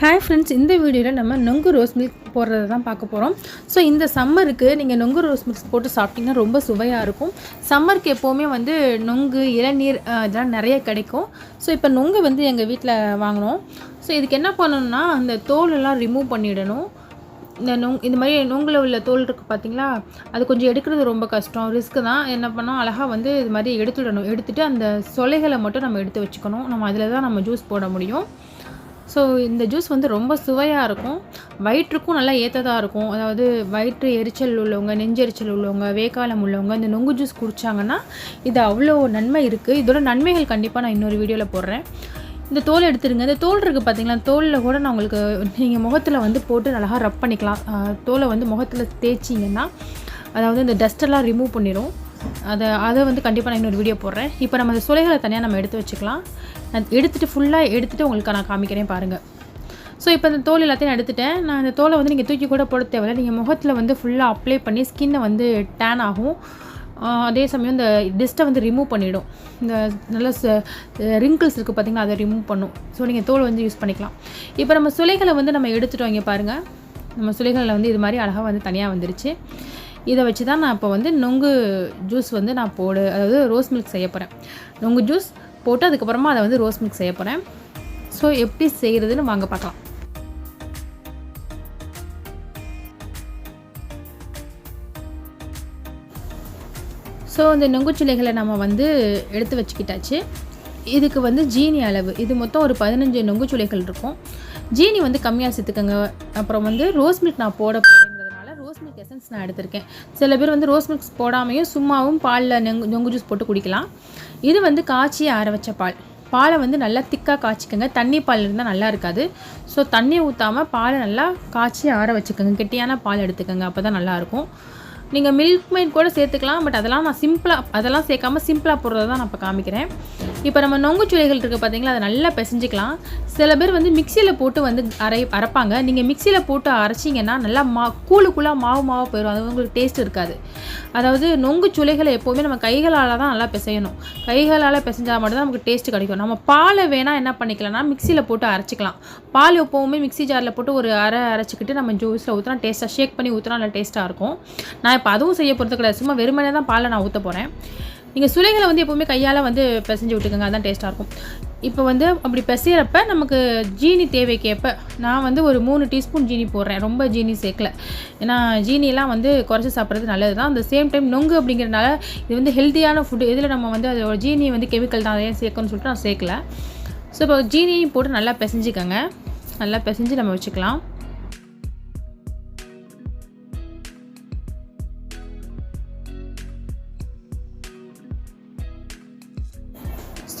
Hi friends இந்த வீடியோவில் நம்ம நொங்கு ரோஸ் மில்க் போடுறத தான் பார்க்க போகிறோம் ஸோ இந்த சம்மருக்கு நீங்கள் நொங்கு ரோஸ் மில்க் போட்டு சாப்பிட்டிங்கன்னா ரொம்ப சுவையாக இருக்கும். சம்மருக்கு எப்போவுமே வந்து நொங்கு இளநீர் இதெல்லாம் நிறைய கிடைக்கும். ஸோ இப்போ நொங்கு வந்து எங்கள் வீட்டில் வாங்கினோம் ஸோ இதுக்கு என்ன பண்ணணும்னா அந்த தோலெல்லாம் ரிமூவ் பண்ணிடணும். இந்த நொங் இந்த மாதிரி நொங்கில் உள்ள தோல் இருக்குது பார்த்தீங்களா அது கொஞ்சம் எடுக்கிறது ரொம்ப கஷ்டம். ரிஸ்க்கு தான். என்ன பண்ணோம்? அழகாக வந்து இது மாதிரி எடுத்துடணும். எடுத்துகிட்டு அந்த சொலைகளை மட்டும் நம்ம எடுத்து வச்சுக்கணும். நம்ம அதில் தான் நம்ம ஜூஸ் போட முடியும். ஸோ இந்த ஜூஸ் வந்து ரொம்ப சுவையாக இருக்கும். வயிற்றுக்கும் நல்லா ஏற்றதாக இருக்கும். அதாவது வயிற்று எரிச்சல் உள்ளவங்க நெஞ்செரிச்சல் உள்ளவங்க வேக்காலம் உள்ளவங்க இந்த நொங்கு ஜூஸ் குடித்தாங்கன்னா இது அவ்வளோ நன்மை இருக்குது இதோட நன்மைகள் கண்டிப்பாக நான் இன்னொரு வீடியோவில் போடுறேன். இந்த தோல் எடுத்துருங்க. இந்த தோல் இருக்குது பார்த்தீங்களா தோலில் கூட நான் உங்களுக்கு நீங்கள் முகத்தில் வந்து போட்டு அழகாக ரப் பண்ணிக்கலாம். தோலை வந்து முகத்தில் தேய்ச்சிங்கன்னா அதாவது இந்த டஸ்ட்டெல்லாம் ரிமூவ் பண்ணிடும் அதை அதை வந்து கண்டிப்பாக நான் இன்னொரு வீடியோ போடுறேன். இப்போ நம்ம அந்த சுலைகளை தனியாக நம்ம எடுத்து வச்சுக்கலாம். நான் எடுத்துகிட்டு ஃபுல்லாக எடுத்துகிட்டு உங்களுக்கு நான் காமிக்கிறேன் பாருங்கள் ஸோ இப்போ இந்த தோல் எல்லாத்தையும் நான் எடுத்துட்டேன். நான் இந்த தோலை வந்து நீங்கள் தூக்கி கூட போட தேவையில்லை. நீங்கள் முகத்தில் வந்து ஃபுல்லாக அப்ளை பண்ணி ஸ்கின்னை வந்து டேன் ஆகும். அதே சமயம் இந்த டிஸ்ட்டை வந்து ரிமூவ் பண்ணிவிடும் இந்த நல்ல ரிங்கிள்ஸ் இருக்குது பார்த்திங்கன்னா அதை ரிமூவ் பண்ணும். ஸோ நீங்கள் தோல் வந்து யூஸ் பண்ணிக்கலாம். இப்போ நம்ம சுலைகளை வந்து நம்ம எடுத்துட்டோம் இங்கே பாருங்கள் நம்ம சுலைகளில் வந்து இது மாதிரி அழகாக வந்து தனியாக வந்துருச்சு. இதை வச்சு தான் நான் இப்போ வந்து நொங்கு ஜூஸ் வந்து நான் போடு அதாவது ரோஸ் மில்க் செய்ய போகிறேன் நொங்கு ஜூஸ் போட்டு அதுக்கப்புறமா அதை வந்து ரோஸ் மில்க் செய்ய போகிறேன் ஸோ எப்படி செய்கிறதுன்னு வாங்க பார்க்கலாம். ஸோ இந்த நொங்குச்சிலைகளை நம்ம வந்து எடுத்து வச்சுக்கிட்டாச்சு. இதுக்கு வந்து ஜீனி அளவு. இது மொத்தம் ஒரு பதினஞ்சு நொங்குச்சுலைகள் இருக்கும். ஜீனி வந்து கம்மியாக சேர்த்துக்கோங்க. அப்புறம் வந்து ரோஸ் மில்க் நான் போட நான் எடுத்திருக்கேன். சில பேர் வந்து ரோஸ் மில்க்ஸ் போடாமையும் சும்மாவும் பாலில் நெங்கு நொங்கு ஜூஸ் போட்டு குடிக்கலாம். இது வந்து காய்ச்சி ஆற வச்ச பால். பாலை வந்து நல்லா திக்காக காய்ச்சிக்கோங்க. தண்ணி பால் இருந்தால் நல்லா இருக்காது. ஸோ தண்ணி ஊற்றாமல் பாலை நல்லா காய்ச்சி ஆற வச்சுக்கோங்க. கெட்டியான பால் எடுத்துக்கோங்க. அப்போ தான் நல்லாயிருக்கும் நீங்கள் மில்க் மைட் கூட சேர்த்துக்கலாம் பட் அதெல்லாம் நான் சிம்பிளாக அதெல்லாம் சேர்க்காம சிம்பிளாக போடுறத தான் நான் இப்போ காமிக்கிறேன். இப்போ நம்ம நொங்கு சுளைகள் இருக்குது பார்த்தீங்களா அதை நல்லா பிசைஞ்சிக்கலாம். சில பேர் வந்து மிக்சியில் போட்டு வந்து அரை அரைப்பாங்க. நீங்கள் மிக்சியில் போட்டு அரைச்சிங்கன்னா நல்லா மா கூழுக்குள்ளாக மாவு மாவு போயிடும் அது உங்களுக்கு டேஸ்ட் இருக்காது. அதாவது நொங்கு சுளைகளை எப்போவுமே நம்ம கைகளால் தான் நல்லா பிசையணும். கைகளால் பிசைஞ்சால் மட்டும்தான் நமக்கு டேஸ்ட் கிடைக்கும். நம்ம பாலை வேணால் என்ன பண்ணிக்கலாம்னா மிக்சியில் போட்டு அரைச்சிக்கலாம். பால் எப்போவுமே மிக்ஸி ஜாரில் போட்டு ஒரு அரை அரைச்சிக்கிட்டு நம்ம ஜூஸில் ஊற்றினா டேஸ்ட்டாக ஷேக் பண்ணி ஊற்றினா நல்லா டேஸ்ட்டாக இருக்கும். நான் இப்போ அதுவும் செய்ய போகிறது கிடையாது. சும்மா வெறுமனே தான் பாலை நான் ஊற்ற போகிறேன் நீங்கள் சுளைகளை வந்து எப்போவுமே கையால் வந்து பிசைஞ்சு விட்டுக்கோங்க. அதுதான் டேஸ்ட்டாக இருக்கும். இப்போ வந்து அப்படி பிசையிறப்ப நமக்கு ஜீனி தேவைக்கேற்ப நான் வந்து ஒரு மூணு டீஸ்பூன் ஜீனி போடுறேன். ரொம்ப ஜீனி சேர்க்கல. ஏன்னா ஜீனிலாம் வந்து குறைச்சி சாப்பிட்றது நல்லது தான். அந்த சேம் டைம் நொங்கு அப்படிங்கிறனால இது வந்து ஹெல்த்தியான ஃபுட்டு இதில் நம்ம வந்து அதோட ஜீனி வந்து கெமிக்கல் தான் அதையும் சேர்க்கணும்னு சொல்லிட்டு நான் சேர்க்கல. ஸோ இப்போ ஜீனியும் போட்டு நல்லா பிசைஞ்சிக்கோங்க. நல்லா பிசைஞ்சு நம்ம வச்சுக்கலாம்.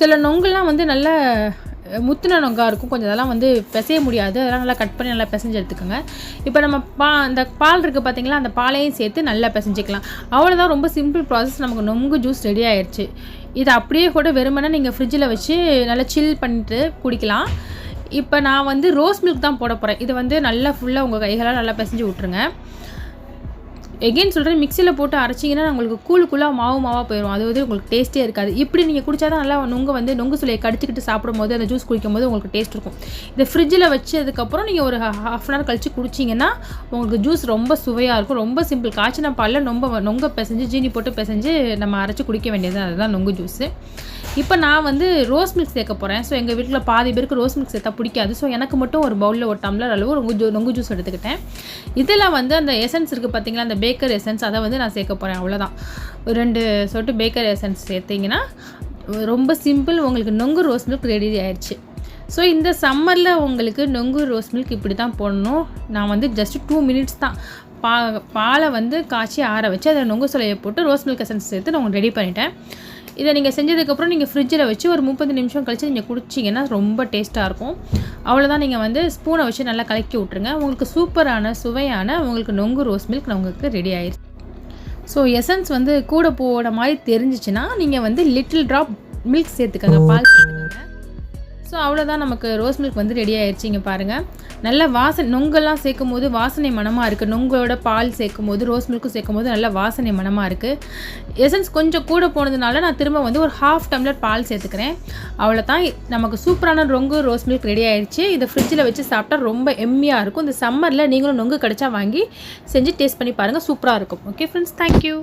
சில நொங்குலாம் வந்து நல்ல முத்துன நொங்காக இருக்கும். கொஞ்சம் அதெல்லாம் வந்து பிசைய முடியாது. அதெல்லாம் நல்லா கட் பண்ணி நல்லா பிசைஞ்சு எடுத்துக்கோங்க. இப்போ நம்ம பா அந்த பால் இருக்குது பார்த்தீங்களா அந்த பாலையும் சேர்த்து நல்லா பிசைஞ்சிக்கலாம். அவ்வளோதான் ரொம்ப சிம்பிள் ப்ராசஸ் நமக்கு நொங்கு ஜூஸ் ரெடி ஆயிடுச்சு இது அப்படியே கூட வெறுமனே நீங்கள் ஃப்ரிட்ஜில் வச்சு நல்லா சில் பண்ணிட்டு குடிக்கலாம். இப்போ நான் வந்து ரோஸ் மில்க் தான் போட போகிறேன் இது வந்து நல்லா ஃபுல்லாக உங்கள் கைகளால் நல்லா பிசைஞ்சு விட்ருங்க எகெயின் சொல்கிறேன் மிக்சியில் போட்டு அரைச்சிங்கன்னா உங்களுக்கு கூழுக்குள்ளாக மாவு மாவாக போயிடும் அது வந்து உங்களுக்கு டேஸ்ட்டே இருக்காது. இப்படி நீங்கள் குடிச்சா தான் நல்லா நொங்கு வந்து நொங்கு சுலையை கடிச்சிக்கிட்டு சாப்பிடும்போது அந்த ஜூஸ் குடிக்கும் போது உங்களுக்கு டேஸ்ட் இருக்கும். இதை ஃப்ரிட்ஜில் வச்சதுக்கப்புறம் நீங்கள் ஒரு ஹாஃப் அன் ஹவர் கழிச்சு குடிச்சிங்கன்னா உங்களுக்கு ஜூஸ் ரொம்ப சுவையாக இருக்கும். ரொம்ப சிம்பிள் காய்ச்சின பாலில் ரொம்ப நொங்க பிசைஞ்சு ஜீனி போட்டு பிசைஞ்சு நம்ம அரைச்சி குடிக்க வேண்டியது அதுதான் நொங்கு ஜூஸு இப்போ நான் வந்து ரோஸ் மில்க் சேர்க்க போகிறேன் ஸோ எங்கள் வீட்டில் பாதி பேருக்கு ரோஸ் மில்க் சேர்த்தா பிடிக்காது. ஸோ எனக்கு மட்டும் ஒரு பவுலில் ஒரு டம்ளர் அளவு நொங்கு ஜூ நொங்கு ஜூஸ் எடுத்துக்கிட்டேன். இதில் வந்து அந்த எசன்ஸ் இருக்குது பார்த்தீங்களா அந்த பேக்கர் எசன்ஸ் அதை வந்து நான் சேர்க்க போகிறேன் அவ்வளோதான் ஒரு ரெண்டு சொட்டு பேக்கர் எசன்ஸ் சேர்த்திங்கன்னா ரொம்ப சிம்பிள் உங்களுக்கு நொங்கு ரோஸ் மில்க் ரெடி ஆயிடுச்சு. ஸோ இந்த சம்மரில் உங்களுக்கு நொங்கு ரோஸ் மில்க் இப்படி தான் போடணும். நான் வந்து ஜஸ்ட் டூ மினிட்ஸ் தான். பா பாலை வந்து காய்ச்சி ஆற வச்சு அதை நொங்கு சொலையை போட்டு ரோஸ் மில்க் எசன்ஸ் சேர்த்து நான் உங்களுக்கு ரெடி பண்ணிட்டேன். இதை நீங்கள் செஞ்சதுக்கப்புறம் நீங்கள் ஃப்ரிட்ஜில் வச்சு ஒரு முப்பது நிமிஷம் கழிச்சு நீங்கள் குடிச்சிங்கன்னா ரொம்ப டேஸ்ட்டாக இருக்கும். அவ்வளோதான் நீங்கள் வந்து ஸ்பூனை வச்சு நல்லா கலக்கி விட்ருங்க உங்களுக்கு சூப்பரான சுவையான உங்களுக்கு நொங்கு ரோஸ் மில்க் உங்களுக்கு ரெடி ஆயிடுச்சு ஸோ எசன்ஸ் வந்து கூட போட மாதிரி தெரிஞ்சிச்சுன்னா நீங்கள் வந்து லிட்டில் ட்ராப் மில்க் சேர்த்துக்கோங்க. பால் சேர்த்துக்கோங்க. ஸோ அவ்வளோதான் நமக்கு ரோஸ் மில்க் வந்து ரெடி ஆயிடுச்சு இங்கே பாருங்கள் நல்ல வாசனை நொங்கெல்லாம் சேர்க்கும் போது வாசனை மனமாக இருக்குது நொங்கோட பால் சேர்க்கும் போது ரோஸ் மில்க்கும் சேர்க்கும் போது நல்ல வாசனை மனமாக இருக்குது எசன்ஸ் கொஞ்சம் கூட போனதுனால நான் திரும்ப வந்து ஒரு ஹாஃப் டம்ளர் பால் சேர்த்துக்கிறேன். அவ்வளோதான் நமக்கு சூப்பரான ரொங்கு ரோஸ் மில்க் ரெடி ஆயிடுச்சு இதை ஃப்ரிட்ஜில் வச்சு சாப்பிட்டா ரொம்ப எம்மியாக இருக்கும். இந்த சம்மரில் நீங்களும் நொங்கு கிடச்சா வாங்கி செஞ்சு டேஸ்ட் பண்ணி பாருங்கள் சூப்பராக இருக்கும். Okay friends thank you